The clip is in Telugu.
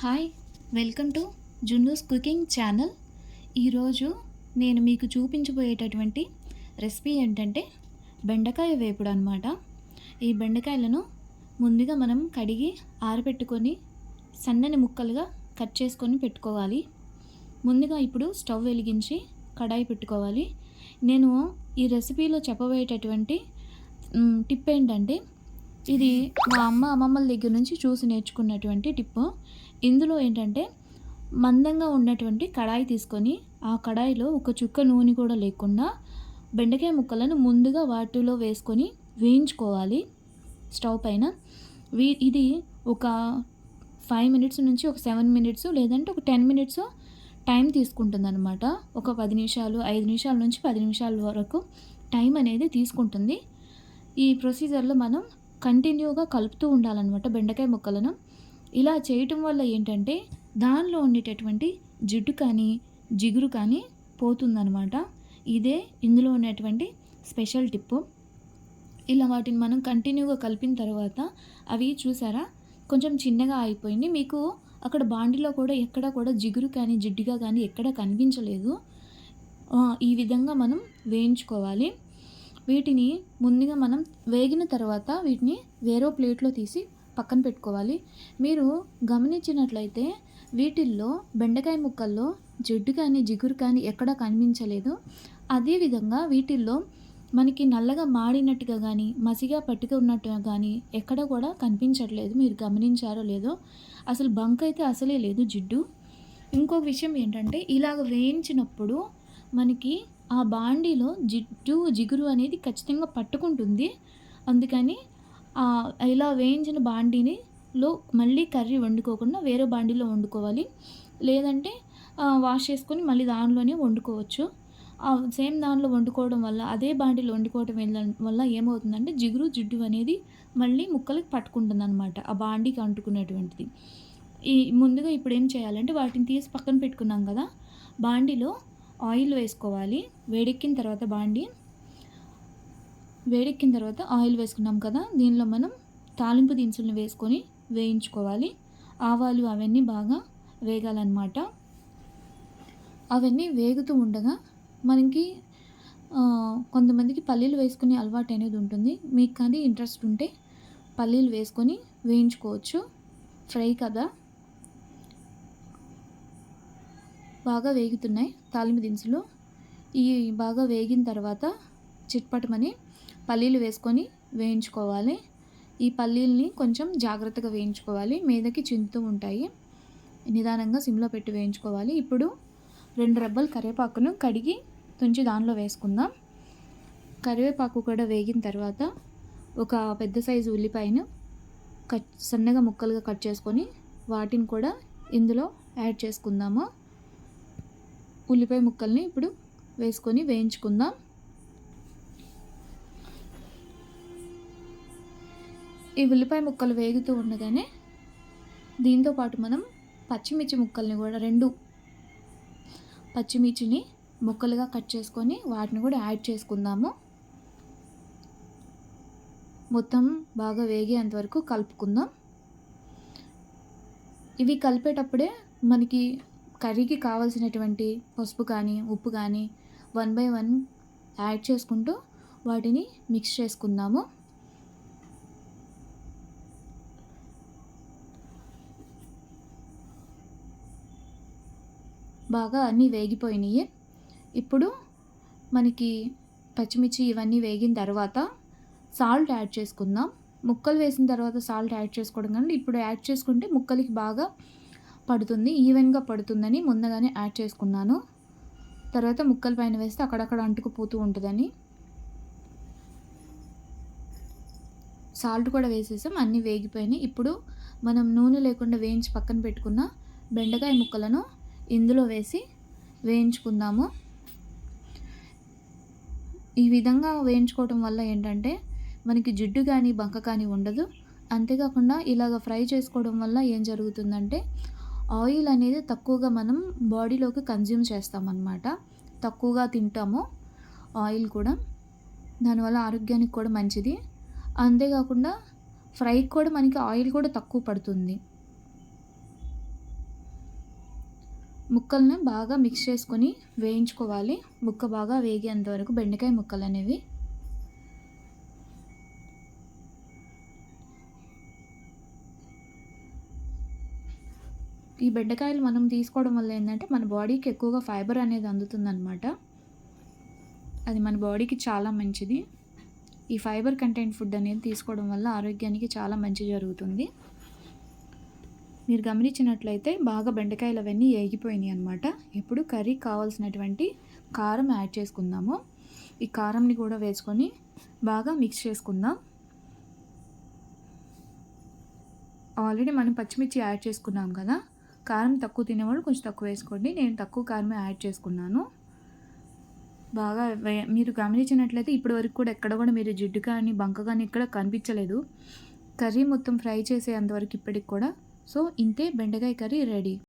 Hi welcome to Junnu's cooking channel. ఈరోజు నేను మీకు చూపించబోయేటటువంటి రెసిపీ ఏంటంటే బెండకాయ వేపుడు అనమాట ఈ బెండకాయలను ముందుగా మనం కడిగి ఆరబెట్టుకొని సన్నని ముక్కలుగా కట్ చేసుకొని పెట్టుకోవాలి. ముందుగా ఇప్పుడు స్టవ్ వెలిగించి కడాయి పెట్టుకోవాలి. నేను ఈ రెసిపీలో చెప్పబోయేటటువంటి టిప్ ఏంటంటే ఇది మా అమ్మ అమ్మమ్మల దగ్గర నుంచి చూసి నేర్చుకున్నటువంటి టిప్పు ఇందులో ఏంటంటే మందంగా ఉన్నటువంటి కడాయి తీసుకొని ఆ కడాయిలో ఒక చుక్క నూనె కూడా లేకుండా బెండకాయ ముక్కలను ముందుగా వాటిలో వేసుకొని వేయించుకోవాలి స్టవ్ పైన. వీ ఇది ఒక ఫైవ్ మినిట్స్ నుంచి ఒక సెవెన్ మినిట్స్ లేదంటే ఒక టెన్ మినిట్స్ టైం తీసుకుంటుంది అనమాట ఒక పది నిమిషాలు ఐదు నిమిషాల నుంచి పది నిమిషాల వరకు టైం అనేది తీసుకుంటుంది. ఈ ప్రొసీజర్లో మనం కంటిన్యూగా కలుపుతూ ఉండాలన్నమాట బెండకాయ ముక్కలను. ఇలా చేయటం వల్ల ఏంటంటే దానిలో ఉండేటటువంటి జిడ్డు కానీ జిగురు కానీ పోతుందనమాట ఇదే ఇందులో ఉన్నటువంటి స్పెషల్ టిప్పు. ఇలా వాటిని మనం కంటిన్యూగా కలిపిన తర్వాత అవి చూసారా? కొంచెం చిన్నగా అయిపోయింది. మీకు అక్కడ బాండిలో కూడా ఎక్కడ కూడా జిగురు కానీ జిడ్డుగా కానీ ఎక్కడ కనిపించలేదు. ఈ విధంగా మనం వేయించుకోవాలి. వీటిని ముందుగా మనం వేగిన తర్వాత వీటిని వేరే ప్లేట్లో తీసి పక్కన పెట్టుకోవాలి. మీరు గమనించినట్లయితే వీటిల్లో బెండకాయ ముక్కల్లో జిడ్డు కానీ జిగురు కానీ ఎక్కడా కనిపించలేదు. అదేవిధంగా వీటిల్లో మనకి నల్లగా మాడినట్టుగా కానీ మసిగా పట్టుక ఉన్నట్టుగా కానీ ఎక్కడ కూడా కనిపించట్లేదు. మీరు గమనించారో లేదో అసలు బంక్ అయితే అసలే లేదు జిడ్డు. ఇంకొక విషయం ఏంటంటే ఇలాగ వేయించినప్పుడు మనకి ఆ బాండీలో జిడ్డు జిగురు అనేది ఖచ్చితంగా పట్టుకుంటుంది. అందుకని ఇలా వేయించిన బాండీని లో మళ్ళీ కర్రీ వండుకోకుండా వేరే బాండీలో వండుకోవాలి. లేదంటే వాష్ చేసుకొని మళ్ళీ దానిలోనే వండుకోవచ్చు. సేమ్ దానిలో వండుకోవడం వల్ల అదే బాండీలో వండుకోవడం వల్ల- ఏమవుతుందంటే జిగురు జిడ్డు అనేది మళ్ళీ ముక్కలకి పట్టుకుంటుంది అనమాట ఆ బాండీకి అంటుకునేటువంటిది. ఈ ముందుగా ఇప్పుడు ఏం చేయాలంటే వాటిని తీసి పక్కన పెట్టుకున్నాం కదా బాండీలో ఆయిల్ వేసుకోవాలి. వేడెక్కిన తర్వాత బాండి వేడెక్కిన తర్వాత ఆయిల్ వేసుకున్నాం కదా దీనిలో మనం తాలింపు దినుసులను వేసుకొని వేయించుకోవాలి. ఆవాలు అవన్నీ బాగా వేగాలన్నమాట. అవన్నీ వేగుతూ ఉండగా మనకి కొంతమందికి పల్లీలు వేసుకునే అలవాటు అనేది ఉంటుంది. మీకు కానీ ఇంట్రెస్ట్ ఉంటే పల్లీలు వేసుకొని వేయించుకోవచ్చు. ఫ్రై కదా. బాగా వేగుతున్నాయి తాలింపు దినుసులు. ఈ బాగా వేగిన తర్వాత చిట్పటమని పల్లీలు వేసుకొని వేయించుకోవాలి. ఈ పల్లీల్ని కొంచెం జాగ్రత్తగా వేయించుకోవాలి. మీదకి చింతూ ఉంటాయి. నిదానంగా సిమ్లో పెట్టి వేయించుకోవాలి. ఇప్పుడు రెండు రెబ్బలు కరివేపాకును కడిగి తుంచి దానిలో వేసుకుందాం. కరివేపాకు కూడా వేగిన తర్వాత ఒక పెద్ద సైజు ఉల్లిపాయను కట్ సన్నగా ముక్కలుగా కట్ చేసుకొని వాటిని కూడా ఇందులో యాడ్ చేసుకుందాము. ఉల్లిపాయ ముక్కల్ని ఇప్పుడు వేసుకొని వేయించుకుందాం. ఈ ఉల్లిపాయ ముక్కలు వేగుతూ ఉండగానే దీంతో పాటు మనం పచ్చిమిర్చి ముక్కల్ని కూడా రెండు పచ్చిమిర్చిని ముక్కలుగా కట్ చేసుకొని వాటిని కూడా యాడ్ చేసుకుందాము. మొత్తం బాగా వేగేంత వరకు కలుపుకుందాం. ఇవి కలిపేటప్పుడే మనకి కర్రీకి కావాల్సినటువంటి పసుపు కానీ ఉప్పు కానీ వన్ బై వన్ యాడ్ చేసుకుంటూ వాటిని మిక్స్ చేసుకుందాము. బాగా అన్నీ వేగిపోయినాయి. ఇప్పుడు మనకి పచ్చిమిర్చి ఇవన్నీ వేగిన తర్వాత సాల్ట్ యాడ్ చేసుకుందాం. ముక్కలు వేసిన తర్వాత సాల్ట్ యాడ్ చేసుకోవడం కానీ ఇప్పుడు యాడ్ చేసుకుంటే ముక్కలకి బాగా పడుతుంది ఈవెన్గా పడుతుందని ముందుగానే యాడ్ చేసుకున్నాను. తర్వాత ముక్కల పైన వేస్తే అక్కడక్కడ అంటుకుపోతూ ఉంటుందని. సాల్ట్ కూడా వేసేసాం అన్నీ వేగిపోయినాయి. ఇప్పుడు మనం నూనె లేకుండా వేయించి పక్కన పెట్టుకున్న బెండకాయ ముక్కలను ఇందులో వేసి వేయించుకుందాము. ఈ విధంగా వేయించుకోవటం వల్ల ఏంటంటే మనకి జిడ్డు కానీ బంక కానీ ఉండదు. అంతేకాకుండా ఇలాగ ఫ్రై చేసుకోవడం వల్ల ఏం జరుగుతుందంటే ఆయిల్ అనేది తక్కువగా మనం బాడీలోకి కన్జ్యూమ్ చేస్తామన్నమాట. తక్కువగా తింటాము ఆయిల్ కూడా. దానివల్ల ఆరోగ్యానికి కూడా మంచిది. అంతేకాకుండా ఫ్రైకి కూడా మనకి ఆయిల్ కూడా తక్కువ పడుతుంది. ముక్కల్ని బాగా మిక్స్ చేసుకొని వేయించుకోవాలి. ముక్క బాగా వేగేంత వరకు బెండకాయ ముక్కలు అనేవి. ఈ బెండకాయలు మనం తీసుకోవడం వల్ల ఏంటంటే మన బాడీకి ఎక్కువగా ఫైబర్ అనేది అందుతుందన్నమాట. అది మన బాడీకి చాలా మంచిది. ఈ ఫైబర్ కంటెంట్ ఫుడ్ అనేది తీసుకోవడం వల్ల ఆరోగ్యానికి చాలా మంచి జరుగుతుంది. మీరు గమనించినట్లయితే బాగా బెండకాయలు అవన్నీ ఏగిపోయినాయి అనమాట ఇప్పుడు కర్రీ కావాల్సినటువంటి కారం యాడ్ చేసుకుందాము. ఈ కారంని కూడా వేసుకొని బాగా మిక్స్ చేసుకుందాం. ఆల్రెడీ మనం పచ్చిమిర్చి యాడ్ చేసుకున్నాం కదా. కారం తక్కువ తినేవాళ్ళు కొంచెం తక్కువ వేసుకోండి. నేను తక్కువ కారమే యాడ్ చేసుకున్నాను. బాగా మీరు గమనించినట్లయితే ఇప్పటి వరకు కూడా ఎక్కడ కూడా మీరు జిడ్డు కానీ బంక కానీ ఇక్కడ కనిపించలేదు. కర్రీ మొత్తం ఫ్రై చేసేంతవరకు ఇప్పటికి కూడా సో ఇంతే బెండకాయ కర్రీ రెడీ.